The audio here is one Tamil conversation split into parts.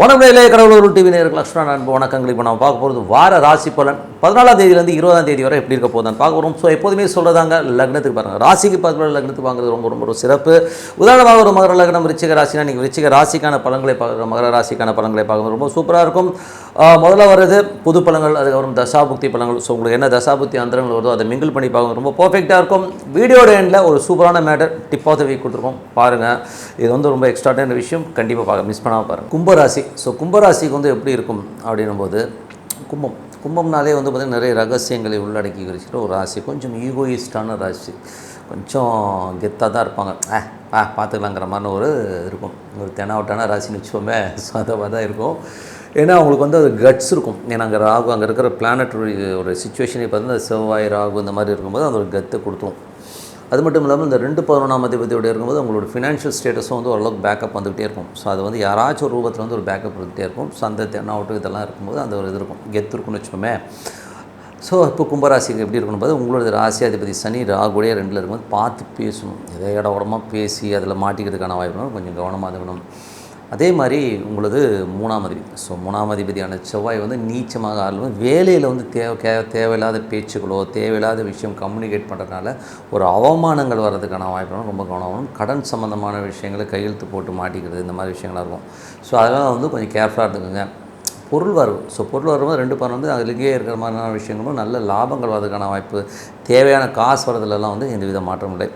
வணக்கம் கடவுளூர் டிவி நேருக்கு லக்ஷ்மண அன்பு வணக்கங்கள் இப்போ நம்ம பார்க்க போகிறது வார ராசி பலன். பதினாலாம் தேதியிலேருந்து இருபதாம் தேதி வரை எப்படி இருக்க போதும் பார்க்க போகிறோம் ஸோ எப்போதுமே சொல்கிறதாங்க லக்னத்துக்கு பாருங்கள் ராசிக்கு பார்க்குற லக்னத்துக்கு வாங்குறது ரொம்ப ரொம்ப ஒரு சிறப்பு. உதாரணமாக ஒரு மகர லக்னம் ரிச்சிக ராசினா நீங்கள் ரிச்சிக ராசிக்கான பழங்களை பார்க்குற மகர ராசிக்கான பழங்களை பார்க்குறது ரொம்ப சூப்பராக இருக்கும். முதல்ல வர்றது புது பழங்கள் அதுக்கப்புறம் தசாபுக்தி பழங்கள் ஸோ உங்களுக்கு என்ன தசாபுக்தி அந்தரங்கள் வருதோ அதை மிங்கிள் பண்ணி பார்க்க ரொம்ப பர்ஃபெக்டாக இருக்கும். வீடியோட எண்டில் ஒரு சூப்பரான matter tip of the week கொடுத்துருக்கோம். பாருங்கள் இது வந்து ரொம்ப எக்ஸ்ட்ராடனரி விஷயம். கண்டிப்பாக பார்க்க மிஸ் பண்ணாமல் பாருங்கள் கும்பராசி. ஸோ கும்பராசிக்கு வந்து எப்படி இருக்கும் அப்படின்னும் போது கும்பம். கும்பம்னாலே வந்து பார்த்திங்கன்னா நிறைய ரகசியங்களை உள்ளடக்கி இருக்கிற ஒரு ராசி. கொஞ்சம் ஈகோயிஸ்டான ராசி. கொஞ்சம் கெத்தாக தான் இருப்பாங்க. ஆ ஆ பார்த்துக்கலாங்கிற மாதிரி ஒரு இருக்கும். ஒரு தெனாவட்டான ராசின்னு வச்சுக்கோமே. ஸோ அதை தான் இருக்கும். ஏன்னா அவங்களுக்கு வந்து அது கட்ஸ் இருக்கும். ஏன்னா அங்கே ராகு அங்கே இருக்கிற பிளானட் ஒரு சுச்சுவேஷனே பார்த்தீங்கன்னா செவ்வாய் ராகு இந்த மாதிரி இருக்கும்போது அந்த ஒரு கத்தை கொடுத்துரும். அது மட்டும் இல்லாமல் இந்த ரெண்டு பதினொன்றாம் அதிபதியோடு இருக்கும்போது உங்களோட ஃபினான்ஷியல் ஸ்டேட்டஸும் வந்து ஓரளவுக்கு பேக்கப் வந்துகிட்டே இருக்கும். ஸோ அது வந்து யாராச்சும் ஒரு ரூபத்தில் வந்து ஒரு பேக்கப் இருந்துகிட்டே இருக்கும். சந்தை அந்த தென்னாவட்டு இதெல்லாம் இருக்கும்போது அந்த ஒரு இது இருக்கும். கெத்து இருக்கும்னு வச்சுக்கோமே. ஸோ இப்போ கும்பராசிக்கு எப்படி இருக்கணும் போது உங்களோட ராசியாதிபதி சனி ராகுடைய ரெண்டில் இருக்கும்போது பார்த்து பேசணும். எதை இட உடமாக பேசி அதில் மாட்டிக்கிறதுக்கான வாய்ப்பு கொஞ்சம் கவனமாக இருக்கணும். அதே மாதிரி உங்களது மூணாம் அதிபதி. ஸோ மூணாம் அதிபதியான செவ்வாய் வந்து நீச்சமாக ஆளும் வேலையில் வந்து தேவை தேவையில்லாத பேச்சுகளோ தேவையில்லாத விஷயம் கம்யூனிகேட் பண்ணுறதுனால ஒரு அவமானங்கள் வர்றதுக்கான வாய்ப்பு ரொம்ப கவனம் கடன் சம்மந்தமான விஷயங்களை கையெழுத்து போட்டு மாட்டிக்கிறது இந்த மாதிரி விஷயங்களாக இருக்கும். ஸோ அதெல்லாம் வந்து கொஞ்சம் கேர்ஃபுல்லாக இருந்துக்குங்க. பொருள் வரவு. ஸோ பொருள் வரும்போது ரெண்டு பணம் வந்து அதுலேயே இருக்கிற மாதிரியான விஷயங்களும் நல்ல லாபங்கள் வரதுக்கான வாய்ப்பு தேவையான காசு வரதுலலாம் வந்து எந்தவித மாற்றம் இல்லை.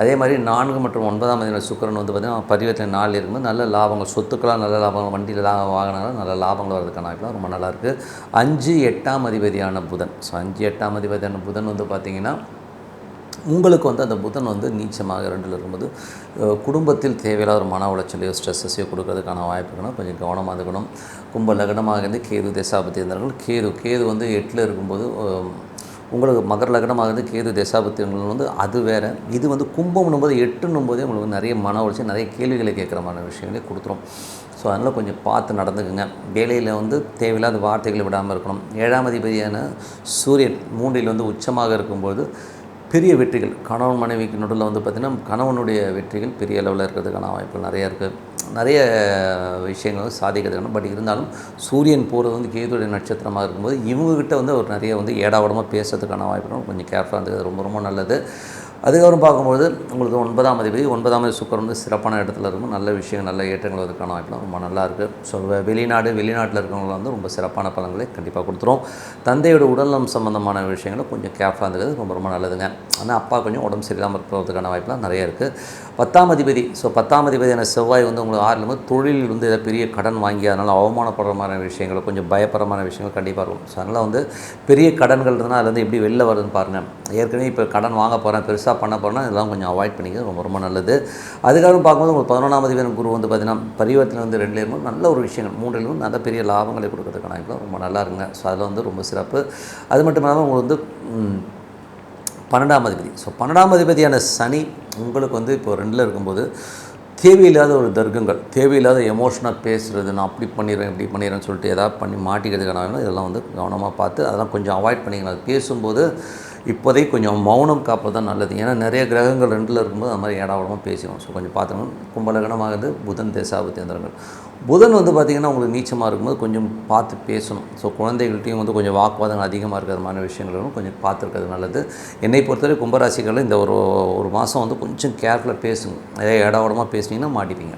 அதே மாதிரி நான்கு மற்றும் ஒன்பதாம் தேதி சுக்கரன் வந்து பார்த்திங்கன்னா பதிவத்தில் நாள் இருக்கும்போது நல்ல லாபங்கள் சொத்துக்களாக நல்ல லாபங்கள் வண்டியில் லாபம் வாங்கினாலும் நல்ல லாபங்கள் வரதுக்கான ரொம்ப நல்லாயிருக்கு அஞ்சு எட்டாம் அதிபதியான புதன். ஸோ அஞ்சு எட்டாம் அதிபதியான புதன் வந்து பார்த்திங்கன்னா உங்களுக்கு வந்து அந்த புதன் வந்து நீச்சமாக ரெண்டில் இருக்கும்போது குடும்பத்தில் தேவையில்லாத ஒரு மன உளைச்சலையோ ஸ்ட்ரெஸ்ஸையோ கொடுக்கறதுக்கான வாய்ப்புகளும் கொஞ்சம் கவனமாக இருக்கணும். கும்ப லக்னமாக இருந்து கேது தசாபதி இருந்தார்கள் கேது கேது வந்து எட்டில் இருக்கும்போது உங்களுக்கு மகர லக்னமாக இருந்து கேது தேசாபத்தியங்கள் வந்து அது வேறு. இது வந்து கும்பம்னும் போது எட்டுன்னும் போதே உங்களுக்கு நிறைய மன உழைச்சி நிறைய கேள்விகளை கேட்குற மாதிரி விஷயங்களே கொடுத்துரும். ஸோ அதனால் கொஞ்சம் பார்த்து நடந்துக்குங்க. வேலையில் வந்து தேவையில்லாத வார்த்தைகளை விடாமல் இருக்கணும். ஏழாம் அதிபதியான சூரியன் மூன்றில் வந்து உச்சமாக இருக்கும்போது பெரிய வெற்றிகள். கணவன் மனைவிக்கு நடுவில் வந்து பார்த்திங்கன்னா கணவனுடைய வெற்றிகள் பெரிய அளவில் இருக்கிறதுக்கான வாய்ப்புகள் நிறைய இருக்குது நிறைய விஷயங்கள் வந்து சாதிக்கிறதுக்கான. பட் இருந்தாலும் சூரியன் போகிறது வந்து கேதுடைய நட்சத்திரமாக இருக்கும்போது இவங்ககிட்ட வந்து ஒரு நிறைய வந்து ஏடாவடமாக பேசுறதுக்கான வாய்ப்புகள் கொஞ்சம் கேர்ஃபுல்லாக இருந்தது ரொம்ப ரொம்ப நல்லது. அதுக்கப்புறம் பார்க்கும்போது உங்களுக்கு ஒன்பதாம் அதிபதி ஒன்பதாம் தேதி சுக்கர் வந்து சிறப்பான இடத்துல இருக்கும். நல்ல விஷயம் நல்ல ஏற்றங்கள் அதுக்கான வாய்ப்புலாம் ரொம்ப நல்லா இருக்குது ஸோ வெளிநாடு வெளிநாட்டில் இருக்கிறவங்க வந்து ரொம்ப சிறப்பான பலன்களை கண்டிப்பாக கொடுத்துரும். தந்தையோட உடல்நலம் சம்மந்தமான விஷயங்களை கொஞ்சம் கேர்ஃபுல்லாக இருந்தது ரொம்ப ரொம்ப நல்லதுங்க. ஆனால் அப்பா கொஞ்சம் உடம்பு சரியில்லாமல் போகிறதுக்கான வாய்ப்புலாம் நிறைய இருக்குது பத்தாம் அதிபதி ஸோ பத்தாம் அதிபதியான செவ்வாய் வந்து உங்களுக்கு ஆறில் வந்து தொழில் வந்து ஏதாவது பெரிய கடன் வாங்கி அதனால் அவமானப்படுற மாதிரி விஷயங்கள் கொஞ்சம் பயப்படுறமான விஷயங்கள் கண்டிப்பாக இருக்கும். ஸோ அதனால் வந்து பெரிய கடன்கள் இருந்தால் அதுலேருந்து எப்படி வெளில வருதுன்னு பாருங்கள் ஏற்கனவே இப்போ கடன் வாங்க போகிறேன் பெருசாக பண்ண போகிறேன்னா இதெல்லாம் கொஞ்சம் அவாய்ட் பண்ணிக்க ரொம்ப ரொம்ப நல்லது. அதுக்கப்புறம் பார்க்கும்போது உங்களுக்கு பதினொன்றாம் அதிபதி குரு வந்து பார்த்தீங்கன்னா பரிவர்த்தனை வந்து ரெண்டுலேயும் இருக்கும் நல்ல ஒரு விஷயங்கள் மூன்றிலும் நல்ல பெரிய லாபங்களை கொடுக்கறதுக்கான வாய்ப்புலாம் ரொம்ப நல்லா இருங்க ஸோ அதில் வந்து ரொம்ப சிறப்பு. அது மட்டும் இல்லாமல் உங்களுக்கு வந்து பன்னெண்டாம் அதிபதி ஸோ பன்னெண்டாம் அதிபதியான சனி உங்களுக்கு வந்து இப்போ ரெண்டில் இருக்கும்போது தேவையில்லாத ஒரு தர்க்கங்கள் தேவையில்லாத எமோஷனாக பேசுகிறது நான் அப்படி பண்ணிடுறேன் இப்படி பண்ணிடுறேன்னு சொல்லிட்டு எதாவது பண்ணி மாட்டிக்கிறதுக்கான இதெல்லாம் வந்து கவனமாக பார்த்து அதெல்லாம் கொஞ்சம் அவாய்ட் பண்ணிக்கணும். அது பேசும்போது இப்போதைக்கு கொஞ்சம் மௌனம் காப்பது தான் நல்லது. ஏன்னா நிறைய கிரகங்கள் ரெண்டில் இருக்கும்போது அது மாதிரி ஏடாவடமாக பேசிடும் ஸோ கொஞ்சம் பார்த்துக்கணும். கும்பலகனமாகுது புதன் தேசாபத்தியந்திரங்கள் புதன் வந்து பார்த்திங்கன்னா உங்களுக்கு நீச்சமாக இருக்கும்போது கொஞ்சம் பார்த்து பேசணும். ஸோ குழந்தைகள்கிட்டையும் வந்து கொஞ்சம் வாக்குவாதங்கள் அதிகமாக இருக்கிற மாதிரி விஷயங்களும் கொஞ்சம் பார்த்துருக்கிறது நல்லது. என்னை பொறுத்தவரை கும்பராசிகளில் இந்த ஒரு ஒரு மாதம் வந்து கொஞ்சம் கேர்ஃபுல்லாக பேசுங்க. அதே இடவடமாக பேசுனீங்கன்னா மாட்டிப்பீங்க.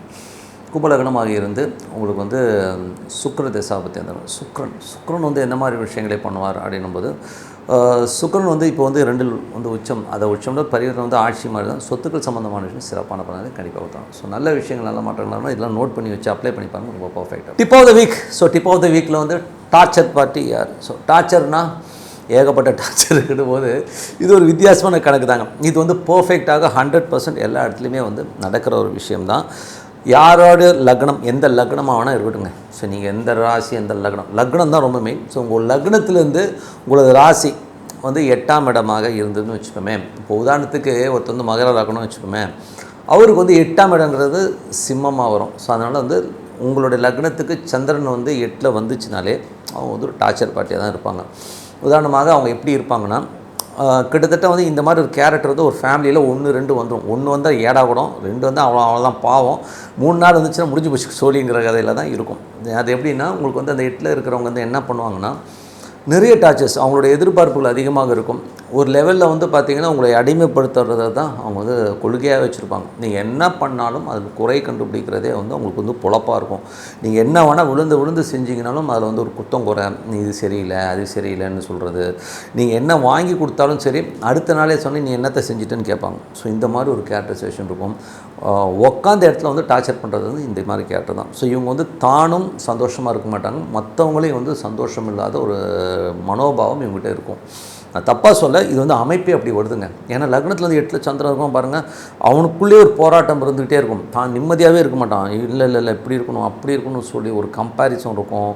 கும்பலகனமாக இருந்து உங்களுக்கு வந்து சுக்கிர தசாபத்தி அந்த சுக்ரன் சுக்ரன் வந்து என்ன மாதிரி விஷயங்களை பண்ணுவார் அப்படின்னும்போது சுக்கரன் வந்து இப்போ வந்து ரெண்டில் வந்து உச்சம் அதை உச்சம்னா பரிவர்த்தனை வந்து ஆட்சி மாதிரி தான் சொத்துக்கள் சம்மந்தமான விஷயம் சிறப்பான பலனை கண்டிப்பாக ஊற்றணும் ஸோ நல்ல விஷயங்கள் நல்ல மாற்றங்கள் இதெல்லாம் நோட் பண்ணி வச்சு அப்ளை பண்ணி பாருங்கள் ரொம்ப பர்ஃபெக்டாக tip of the week so tip of the வீக்கில் வந்து டார்ச்சர் பார்ட்டி யார்? ஸோ டார்ச்சர்னால் ஏகப்பட்ட டார்ச்சர் இருக்கும்போது இது ஒரு வித்தியாசமான கணக்கு தாங்க. இது வந்து பர்ஃபெக்டாக ஹண்ட்ரட் பர்சன்ட் எல்லா இடத்துலையுமே வந்து நடக்கிற ஒரு விஷயம்தான். யாரோட லக்னம் எந்த லக்னமாக வேணால் இருக்கட்டுங்க ஸோ நீங்கள் எந்த ராசி எந்த லக்னம். லக்னம் தான் ரொம்ப மெயின் ஸோ உங்கள் லக்னத்துலேருந்து உங்களது ராசி வந்து எட்டாம் இடமாக இருந்ததுன்னு வச்சுக்கோமே. இப்போ உதாரணத்துக்கு ஒருத்தர் வந்து மகர லக்னம்னு வச்சுக்கோமே. அவருக்கு வந்து எட்டாம் இடங்கிறது சிம்மமாக வரும். ஸோ அதனால் வந்து உங்களுடைய லக்னத்துக்கு சந்திரன் வந்து எட்டில் வந்துச்சுனாலே அவங்க வந்து ஒரு டார்ச்சர் பார்ட்டியாக தான் இருப்பாங்க. உதாரணமாக அவங்க எப்படி இருப்பாங்கன்னா கிட்டத்தட்ட வந்து இந்த மாதிரி ஒரு கேரக்டர் வந்து ஒரு ஃபேமிலியில் ஒன்று ரெண்டு வந்துடும் ஒன்று வந்தால் ஏடா கூடும் ரெண்டு வந்து அவ்வளோ அவ்வளோதான் பாவம். மூணு நாள் வந்துச்சுன்னா முடிஞ்சு போச்சு. சோழிங்கிற கதையில் தான் இருக்கும். அது எப்படின்னா உங்களுக்கு வந்து அந்த எட்டில் இருக்கிறவங்க வந்து என்ன பண்ணுவாங்கன்னா நிறைய டாச்சஸ் அவங்களுடைய எதிர்பார்ப்புகள் அதிகமாக இருக்கும். ஒரு லெவலில் வந்து பார்த்திங்கன்னா உங்களை அடிமைப்படுத்துறதை தான் அவங்க வந்து கொள்கையாக வச்சுருப்பாங்க. நீங்கள் என்ன பண்ணாலும் அதில் குறை கண்டுபிடிக்கிறதே வந்து உங்களுக்கு வந்து பொழப்பாக இருக்கும். நீங்கள் என்ன வேணால் விழுந்து விழுந்து செஞ்சீங்கனாலும் அதில் வந்து ஒரு குத்தம் குறை நீ இது சரியில்லை அது சரியில்லைன்னு சொல்கிறது நீங்கள் என்ன வாங்கி கொடுத்தாலும் சரி அடுத்த நாளே சொன்னி நீ என்னத்தை செஞ்சிட்டேன்னு கேட்பாங்க. ஸோ இந்த மாதிரி ஒரு கேரக்டரைசேஷன் இருக்கும். உட்காந்த உக்காந்த இடத்துல வந்து டார்ச்சர் பண்ணுறது வந்து இந்த மாதிரி கேரக்டர் தான். ஸோ இவங்க வந்து தானும் சந்தோஷமாக இருக்க மாட்டாங்க. மற்றவங்களையும் வந்து சந்தோஷம் இல்லாத ஒரு மனோபாவம் இவங்ககிட்ட இருக்கும். நான் தப்பாக சொல்ல இது வந்து அமைப்பே அப்படி வருதுங்க. ஏன்னா லக்னத்தில் வந்து எட்டில் சந்திரன் இருக்கும் பாருங்கள் அவனுக்குள்ளேயே ஒரு போராட்டம் இருந்துக்கிட்டே இருக்கும். தான் நிம்மதியாகவே இருக்க மாட்டான். இல்லை இல்லை இல்லை இப்படி இருக்கணும் அப்படி இருக்கணும்னு சொல்லி ஒரு கம்பேரிசன் இருக்கும்.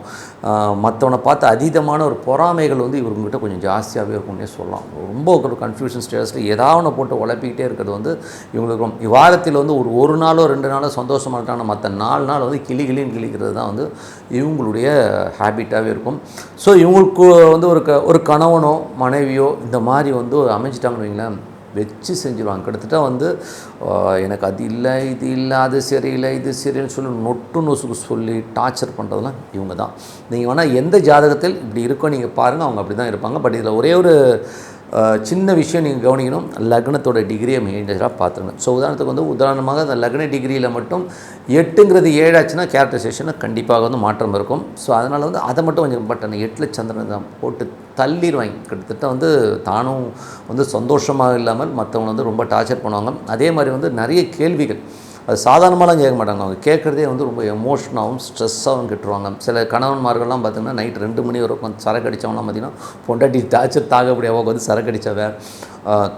மற்றவனை பார்த்து அதீதமான ஒரு பொறாமைகள் வந்து இவங்ககிட்ட கொஞ்சம் ஜாஸ்தியாகவே இருக்கும்னே சொல்லலாம். ரொம்ப ஒரு கன்ஃபியூஷன் ஸ்டேட்டஸில் ஏதாவது ஒன்று போட்டு உழப்பிக்கிட்டே இருக்கிறது வந்து இவங்களுக்கு வாரத்தில் வந்து ஒரு ஒரு நாளோ ரெண்டு நாளோ சந்தோஷமாக இருக்கான மற்ற நாலு நாள் வந்து கிளி கிளின்னு கிளிக்கிறது தான் வந்து இவங்களுடைய ஹேபிட்டாகவே இருக்கும். ஸோ இவங்களுக்கு வந்து ஒரு க ஒரு கணவனோ மனைவி மனைவியோ இந்த மாதிரி வந்து அமைஞ்சிட்டாங்கன்னு வைங்களேன் வச்சு செஞ்சுருவாங்க. கிட்டத்தட்ட வந்து எனக்கு அது இல்லை இது இல்லை அது சரியில்லை இது சரின்னு சொல்லி நொட்டு நொசுக்கு சொல்லி டார்ச்சர் பண்ணுறதுலாம் இவங்க தான் நீங்கள் வேணால் எந்த ஜாதகத்தில் இப்படி இருக்கோ நீங்கள் பாருங்கள் அவங்க அப்படி தான் இருப்பாங்க. பட் இதில் ஒரே ஒரு சின்ன விஷயம் நீங்கள் கவனிக்கணும். லக்னத்தோட டிகிரியை மேஜராக பார்த்துருங்க. ஸோ உதாரணத்துக்கு வந்து உதாரணமாக அந்த லக்ன டிகிரியில் மட்டும் எட்டுங்கிறது ஏழாச்சுன்னா கேரக்டரைசேஷனை கண்டிப்பாக வந்து மாற்றம் இருக்கும். ஸோ அதனால் வந்து அதை மட்டும் கொஞ்சம் பட் அந்த எட்டில் சந்திரன் தான் போட்டு தள்ளிடுவாங்க. கிட்டத்தட்ட வந்து தானும் வந்து சந்தோஷமாக இல்லாமல் மற்றவங்க வந்து ரொம்ப டார்ச்சர் பண்ணுவாங்க. அதே மாதிரி வந்து நிறைய கேள்விகள். அது சாதாரணமாலாம் கேட்க மாட்டாங்க. அவங்க கேட்குறதே வந்து ரொம்ப எமோஷனாகவும் ஸ்ட்ரெஸ்ஸாகவும் கெட்டுருவாங்க. சில கணவன்மார்கள்லாம் பார்த்திங்கன்னா நைட் ரெண்டு மணி வரைக்கும் உட்காந்து சரக்கு அடித்தவங்களாம் பார்த்திங்கன்னா பொண்டாட்டி டார்ச்சர் தாகப்படியாக முடியாம வந்து சரக்கு அடித்தவ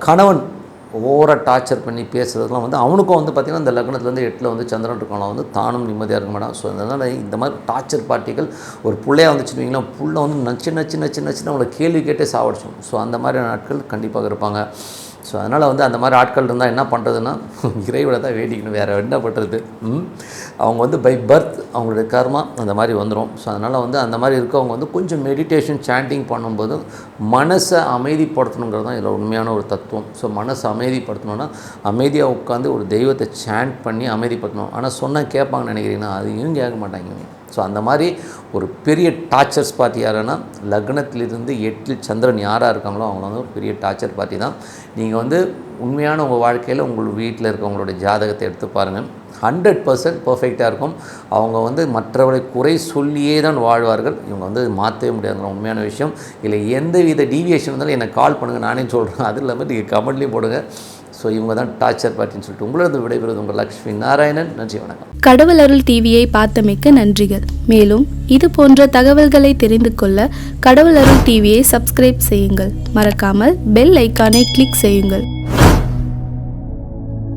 கணவன் ஓவராக டார்ச்சர் பண்ணி பேசுறதுலாம் வந்து அவனுக்கும் வந்து பார்த்திங்கன்னா இந்த லக்னத்துலேருந்து எட்டில் வந்து சந்திரன் இருக்கவங்க வந்து தானும் நிம்மதியாக இருக்க மாட்டான். ஸோ அதனால் இந்த மாதிரி டார்ச்சர் பார்ட்டிகள் ஒரு பிள்ளையாக வந்துச்சுன்னு வைங்களேன் புள்ள வந்து நச்சு நச்சு நச்சு நச்சுன்னு அவங்களை கேள்வி கேட்டே சாவடிச்சோம் ஸோ அந்த மாதிரி நாட்கள் கண்டிப்பாக இருப்பாங்க. ஸோ அதனால் வந்து அந்த மாதிரி ஆட்கள் இருந்தால் என்ன பண்ணுறதுன்னா இறைவனை தான் வேடிக்கணும் வேறு என்ன பண்ணுறது அவங்க வந்து பை பர்த் அவங்களுடைய கர்மா அந்த மாதிரி வந்துடும் ஸோ அதனால் வந்து அந்த மாதிரி இருக்கவங்க வந்து கொஞ்சம் மெடிடேஷன் சாண்டிங் பண்ணும்போது மனசை அமைதிப்படுத்தணுங்கிறது தான் இதில் உண்மையான ஒரு தத்துவம். ஸோ மனசை அமைதிப்படுத்தணும்னா அமைதியாக உட்காந்து ஒரு தெய்வத்தை சாண்ட் பண்ணி அமைதிப்படுத்தணும். ஆனால் சொன்னால் கேட்பாங்கன்னு நினைக்கிறீங்கன்னா அதையும் கேட்க மாட்டாங்க ஸோ அந்த மாதிரி ஒரு பெரிய டார்ச்சர்ஸ் பார்ட்டி யாருன்னா லக்னத்திலிருந்து எட்டில் சந்திரன் யாராக இருக்காங்களோ அவங்க வந்து ஒரு பெரிய டார்ச்சர் பார்ட்டி தான் நீங்கள் வந்து உண்மையான உங்கள் வாழ்க்கையில் உங்கள் வீட்டில் இருக்கவங்களோட ஜாதகத்தை எடுத்து பாருங்கள் ஹண்ட்ரட் பர்சன்ட் பர்ஃபெக்டாக இருக்கும். அவங்க வந்து மற்றவர்களை குறை சொல்லியே தான் வாழ்வார்கள். இவங்க வந்து மாற்றவே முடியாதுங்கிற உண்மையான விஷயம். இல்லை எந்த வித டீவியேஷன் இருந்தாலும் என்னை கால் பண்ணுங்கள் நானே சொல்கிறேன் அது இல்லாமல் நீங்கள் கமெண்ட்லேயும் போடுங்க. ஸோ இவங்க தான் டார்ச்சர் பார்ட்டின்னு சொல்லிட்டு உங்களது விடைபெறுவது உங்கள் லக்ஷ்மி நாராயணன். நன்றி வணக்கம். கடவுள் அருள் டிவியை பார்த்தமைக்க நன்றிகள். மேலும் இது போன்ற தகவல்களை தெரிந்து கொள்ள கடவுள் அருள் டிவியை சப்ஸ்கிரைப் செய்யுங்கள். மறக்காமல் பெல் ஐக்கானை கிளிக் செய்யுங்கள்.